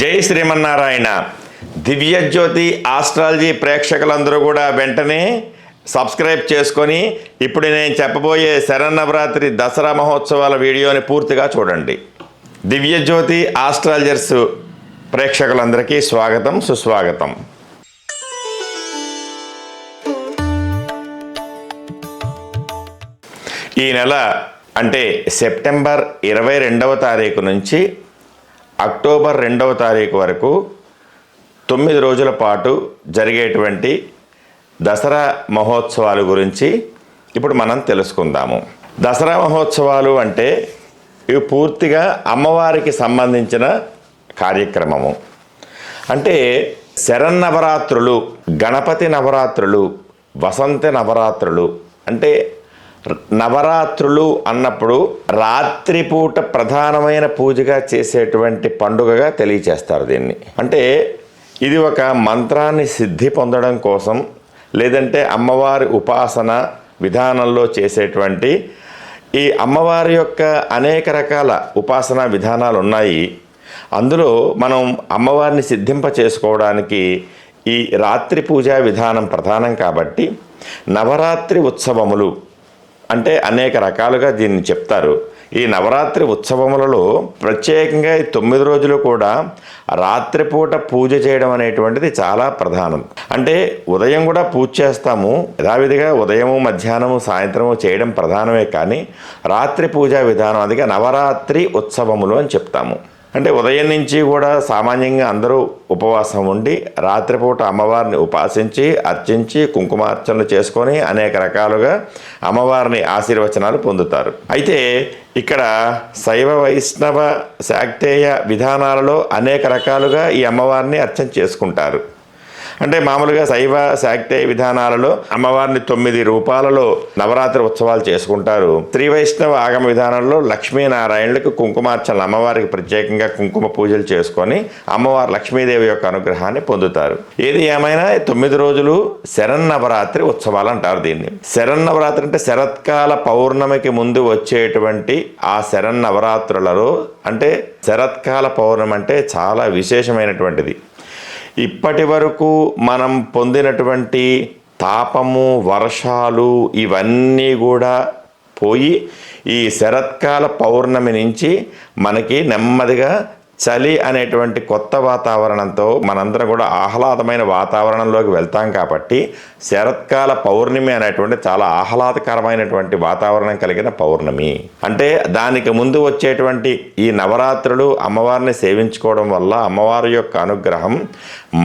జై శ్రీమన్నారాయణ. దివ్యజ్యోతి ఆస్ట్రాలజీ ప్రేక్షకులందరూ కూడా వెంటనే సబ్స్క్రైబ్ చేసుకొని ఇప్పుడు నేను చెప్పబోయే శరన్నవరాత్రి దసరా మహోత్సవాల వీడియోని పూర్తిగా చూడండి. దివ్యజ్యోతి ఆస్ట్రాలజర్స్ ప్రేక్షకులందరికీ స్వాగతం సుస్వాగతం. ఈ నెల అంటే సెప్టెంబర్ ఇరవై రెండవ తారీఖు నుంచి అక్టోబర్ రెండవ తారీఖు వరకు తొమ్మిది రోజుల పాటు జరిగేటువంటి దసరా మహోత్సవాలు గురించి ఇప్పుడు మనం తెలుసుకుందాము. దసరా మహోత్సవాలు అంటే ఇవి పూర్తిగా అమ్మవారికి సంబంధించిన కార్యక్రమము. అంటే శరన్నవరాత్రులు గణపతి నవరాత్రులు వసంత నవరాత్రులు అంటే నవరాత్రులు అన్నప్పుడు రాత్రిపూట ప్రధానమైన పూజగా చేసేటువంటి పండుగగా తెలియచేస్తారు దీన్ని. అంటే ఇది ఒక మంత్రాన్ని సిద్ధి పొందడం కోసం లేదంటే అమ్మవారి ఉపాసన విధానంలో చేసేటువంటి ఈ అమ్మవారి యొక్క అనేక రకాల ఉపాసన విధానాలు ఉన్నాయి అందులో మనం అమ్మవారిని సిద్ధింప చేసుకోవడానికి ఈ రాత్రి పూజా విధానం ప్రధానం కాబట్టి నవరాత్రి ఉత్సవములు అంటే అనేక రకాలుగా దీన్ని చెప్తారు. ఈ నవరాత్రి ఉత్సవములలో ప్రత్యేకంగా ఈ తొమ్మిది రోజులు కూడా రాత్రిపూట పూజ చేయడం అనేటువంటిది చాలా ప్రధానం. అంటే ఉదయం కూడా పూజ చేస్తాము. యథావిధిగా ఉదయము మధ్యాహ్నము సాయంత్రము చేయడం ప్రధానమే కానీ రాత్రి పూజా విధానం అదిగా నవరాత్రి ఉత్సవములు అని చెప్తాము. అంటే ఉదయం నుంచి కూడా సామాన్యంగా అందరూ ఉపవాసం ఉండి రాత్రిపూట అమ్మవారిని ఉపాసించి అర్చించి కుంకుమార్చనలు చేసుకొని అనేక రకాలుగా అమ్మవారిని ఆశీర్వచనాలు పొందుతారు. అయితే ఇక్కడ శైవ వైష్ణవ శాక్తేయ విధానాలలో అనేక రకాలుగా ఈ అమ్మవారిని అర్చన చేసుకుంటారు. అంటే మామూలుగా శైవ శాక్తేయ విధానాలలో అమ్మవారిని తొమ్మిది రూపాలలో నవరాత్రి ఉత్సవాలు చేసుకుంటారు. శ్రీ వైష్ణవ ఆగమ విధానంలో లక్ష్మీనారాయణులకు కుంకుమార్చన అమ్మవారికి ప్రత్యేకంగా కుంకుమ పూజలు చేసుకొని అమ్మవారు లక్ష్మీదేవి యొక్క అనుగ్రహాన్ని పొందుతారు. ఏది ఏమైనా తొమ్మిది రోజులు శరన్నవరాత్రి ఉత్సవాలు అంటారు దీన్ని. శరన్నవరాత్రి అంటే శరత్కాల పౌర్ణమికి ముందు వచ్చేటువంటి ఆ శరన్నవరాత్రులలో అంటే శరత్కాల పౌర్ణమి అంటే చాలా విశేషమైనటువంటిది. ఇప్పటి వరకు మనం పొందినటువంటి తాపము వర్షాలు ఇవన్నీ కూడా పోయి ఈ శరత్కాల పౌర్ణమి నుంచి మనకి నెమ్మదిగా చలి అనేటువంటి కొత్త వాతావరణంతో మనందరం కూడా ఆహ్లాదమైన వాతావరణంలోకి వెళ్తాం కాబట్టి శరత్కాల పౌర్ణమి అనేటువంటి చాలా ఆహ్లాదకరమైనటువంటి వాతావరణం కలిగిన పౌర్ణమి. అంటే దానికి ముందు వచ్చేటువంటి ఈ నవరాత్రులు అమ్మవారిని సేవించుకోవడం వల్ల అమ్మవారి యొక్క అనుగ్రహం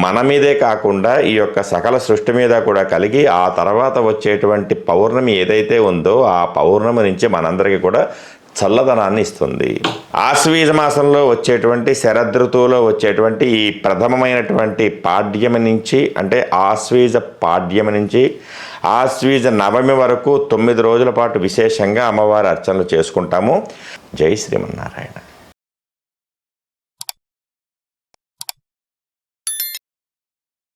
మన మీదే కాకుండా ఈ యొక్క సకల సృష్టి మీద కూడా కలిగి ఆ తర్వాత వచ్చేటువంటి పౌర్ణమి ఏదైతే ఉందో ఆ పౌర్ణమి నుంచి మనందరికీ కూడా చల్లదనాన్ని ఇస్తుంది. ఆశ్వీజ మాసంలో వచ్చేటువంటి శరదృతువులో వచ్చేటువంటి ఈ ప్రథమమైనటువంటి పాడ్యమి నుంచి అంటే ఆశ్వీజ పాడ్యమి నుంచి ఆశ్వీజ నవమి వరకు తొమ్మిది రోజుల పాటు విశేషంగా అమ్మవారి అర్చనలు చేసుకుంటాము. జై శ్రీమన్నారాయణ.